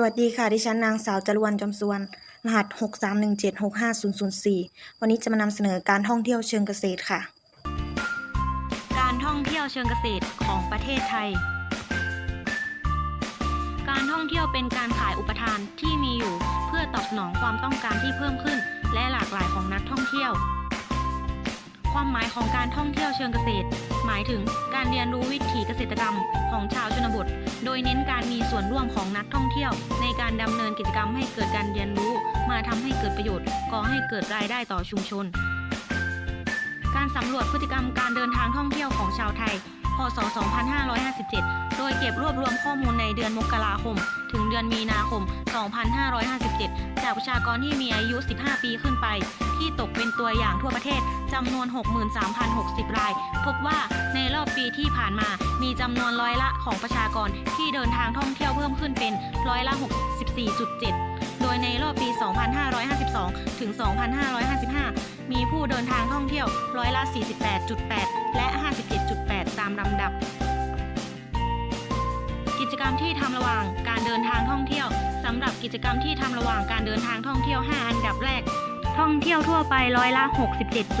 สวัสดีค่ะ ดิฉันนางสาวจรวนจอมสวรรณรหัส 631765004 วันนี้จะมานำเสนอการท่องเที่ยวเชิงเกษตรค่ะ การท่องเที่ยวเชิงเกษตรของประเทศไทย การท่องเที่ยวเป็นการขายอุปทานที่มีอยู่เพื่อตอบสนองความต้องการที่เพิ่มขึ้น และหลากหลายของนักท่องเที่ยว ความหมายของการท่องเที่ยวเชิงเกษตร หมายถึงการเรียนรู้วิถีเกษตรกรรมของชาวชนบท โดยเน้นการมีส่วนร่วมของนักท่องเที่ยว ในการดำเนินกิจกรรมให้เกิดการเรียนรู้ มาทำให้เกิดประโยชน์ก่อให้เกิดรายได้ต่อชุมชน การสำรวจพฤติกรรมการเดินทางท่องเที่ยวของชาวไทย พศ 2557 โดยเก็บรวบรวมข้อมูลในเดือนมกราคม ถึงเดือนมีนาคม 2557 จากประชากรที่มีอายุ 15 ปีขึ้นไป ที่ตกเป็นตัวอย่างทั่วประเทศจำนวน 63,060 ราย พบว่าในรอบปีที่ผ่านมามีจำนวนร้อยละของประชากรที่เดินทางท่องเที่ยวเพิ่มขึ้นเป็นร้อยละ 64.7 โดยในรอบปี 2552 ถึง 2555 มีผู้เดินทางท่องเที่ยวร้อยละ 48.8 และ 57.8 ตามลำดับ กิจกรรมที่ทำระหว่างการเดินทางท่องเที่ยวสำหรับกิจกรรมที่ทำระหว่างการเดินทางท่องเที่ยว 5 อันดับแรก ท่องเที่ยวทั่วไปร้อยละ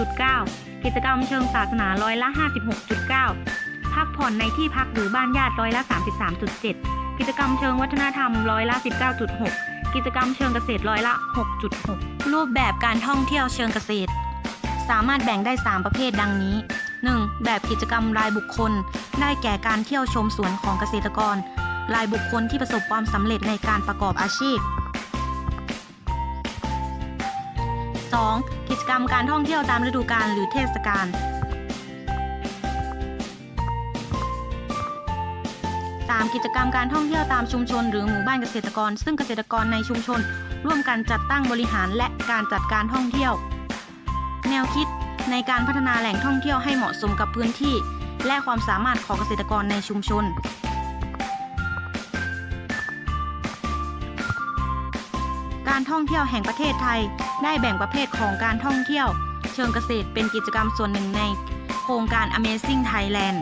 67.9 กิจกรรมเชิงศาสนาร้อยละ 56.9 พักผ่อนในที่พักหรือบ้านญาติร้อยละ 33.7 กิจกรรมเชิงวัฒนธรรมร้อยละ 19.6 กิจกรรมเชิงเกษตรร้อยละ 6.6 รูปแบบการท่องเที่ยวเชิงเกษตร สามารถแบ่งได้ 3 ประเภทดังนี้ 1. แบบกิจกรรมรายบุคคล ได้แก่การเที่ยวชมสวนของเกษตรกร รายบุคคลที่ประสบความสำเร็จในการประกอบอาชีพ 2. กิจกรรมการท่องเที่ยวตามฤดูกาลหรือเทศกาล 3. กิจกรรมการท่องเที่ยวตามชุมชน หรือหมู่บ้านเกษตรกร ซึ่งเกษตรกรในชุมชน ร่วมกันจัดตั้งบริหารและการจัดการท่องเที่ยว แนวคิดในการพัฒนาแหล่งท่องเที่ยวให้เหมาะสมกับพื้นที่ และความสามารถของเกษตรกรในชุมชน การท่องเที่ยวแห่งประเทศไทย ได้แบ่งประเภทของการท่องเที่ยว เชิงเกษตรเป็นกิจกรรมส่วนหนึ่งในโครงการ Amazing Thailand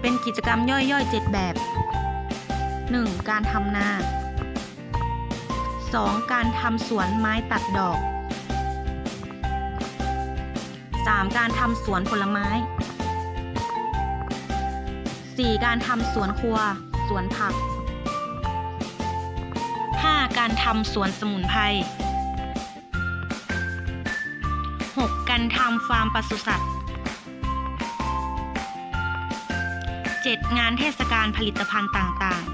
เป็นกิจกรรมย่อยๆ 7 แบบ 1. การทำนา 2. การทำสวนไม้ตัดดอก 3. การทำสวนผลไม้ 4. การทำสวนครัว สวนผัก การทำสวนสมุนไพร 6. การทำฟาร์มปศุสัตว์ 7. งานเทศกาลผลิตภัณฑ์ต่างๆ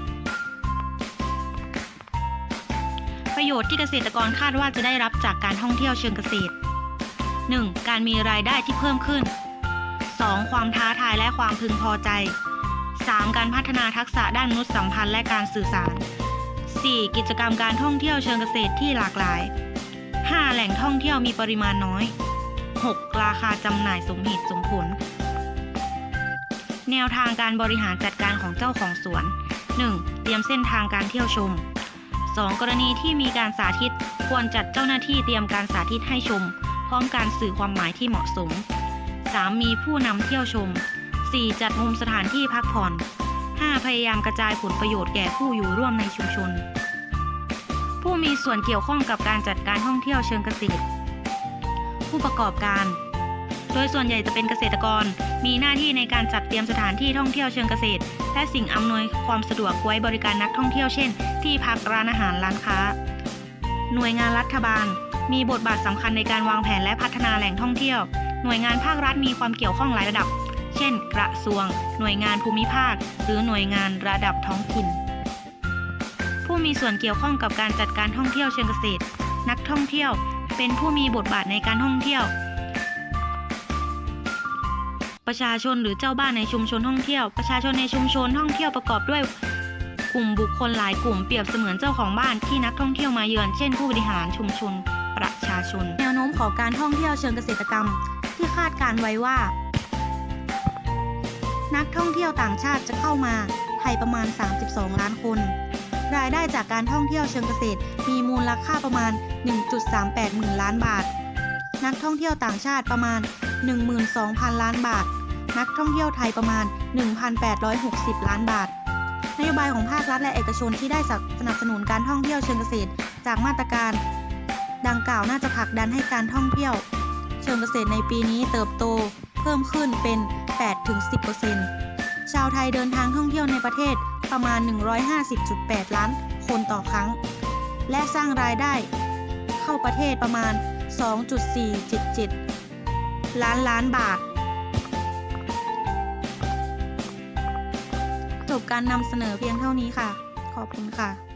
ประโยชน์ที่เกษตรกรคาดว่าจะได้รับจากการท่องเที่ยวเชิงเกษตร 1. การมีรายได้ที่เพิ่มขึ้น 2. ความท้าทายและความพึงพอใจ 3. การพัฒนาทักษะด้านมนุษยสัมพันธ์และการสื่อสาร 4. กิจกรรมการท่องเที่ยวเชิงเกษตรที่หลากหลาย 5. แหล่งท่องเที่ยวมีปริมาณน้อย 6. ราคาจำหน่ายสมเหตุสมผล แนวทางการบริหารจัดการของเจ้าของสวน 1. เตรียมเส้นทางการเที่ยวชม 2. กรณีที่มีการสาธิต ควรจัดเจ้าหน้าที่เตรียมการสาธิตให้ชม พร้อมการสื่อความหมายที่เหมาะสม 3. มีผู้นำเที่ยวชม 4. จัดมุมสถานที่พักผ่อน 5. พยายามกระจายผลประโยชน์แก่ผู้อยู่ร่วมในชุมชน ผู้มีส่วนเกี่ยวข้องกับการจัดการท่องเที่ยวเชิงเกษตร ผู้ประกอบการ โดยส่วนใหญ่จะเป็นเกษตรกร มีหน้าที่ในการจัดเตรียมสถานที่ท่องเที่ยวเชิงเกษตร และสิ่งอำนวยความสะดวกไว้บริการนักท่องเที่ยวเช่น ที่พักร้านอาหารร้านค้า หน่วยงานรัฐบาล มีบทบาทสำคัญในการวางแผนและพัฒนาแหล่งท่องเที่ยว หน่วยงานภาครัฐมีความเกี่ยวข้องหลายระดับ เช่น กระทรวง หน่วยงานภูมิภาค หรือหน่วยงานระดับท้องถิ่น ผู้มีส่วนเกี่ยวข้องกับการจัดการท่องเที่ยวเชิงเกษตร นักท่องเที่ยวเป็นผู้มีบทบาทในการท่องเที่ยว ประชาชนหรือเจ้าบ้านในชุมชนท่องเที่ยว ประชาชนในชุมชนท่องเที่ยวประกอบด้วยกลุ่มบุคคลหลายกลุ่มเปรียบเสมือนเจ้าของบ้านที่นักท่องเที่ยวมาเยือน เช่นผู้บริหารชุมชน ประชาชน แนวโน้มของการท่องเที่ยวเชิงเกษตรกรรม ที่คาดการไว้ว่า นักท่องเที่ยวต่างชาติจะเข้ามาไทยประมาณ 32 ล้านคน รายได้จากการท่องเที่ยวเชิงเกษตร มีมูลค่าประมาณ 1.38 หมื่นล้านบาท นักท่องเที่ยวต่างชาติประมาณ 12,000 ล้านบาท นักท่องเที่ยวไทยประมาณ 1,860 ล้านบาท นโยบายของภาครัฐและเอกชนที่ได้สนับสนุนการท่องเที่ยวเชิงเกษตร จากมาตรการ ดังกล่าวน่าจะผลักดันให้การท่องเที่ยว เชิงเกษตรในปีนี้เติบโต เพิ่มขึ้นเป็น 8-10%ชาวไทยเดินทางท่องเที่ยวในประเทศประมาณ 150.8 ล้านคนต่อครั้ง และสร้างรายได้เข้าประเทศประมาณ 2.477 ล้านล้านบาท จบการนำเสนอเพียงเท่านี้ค่ะ ขอบคุณค่ะ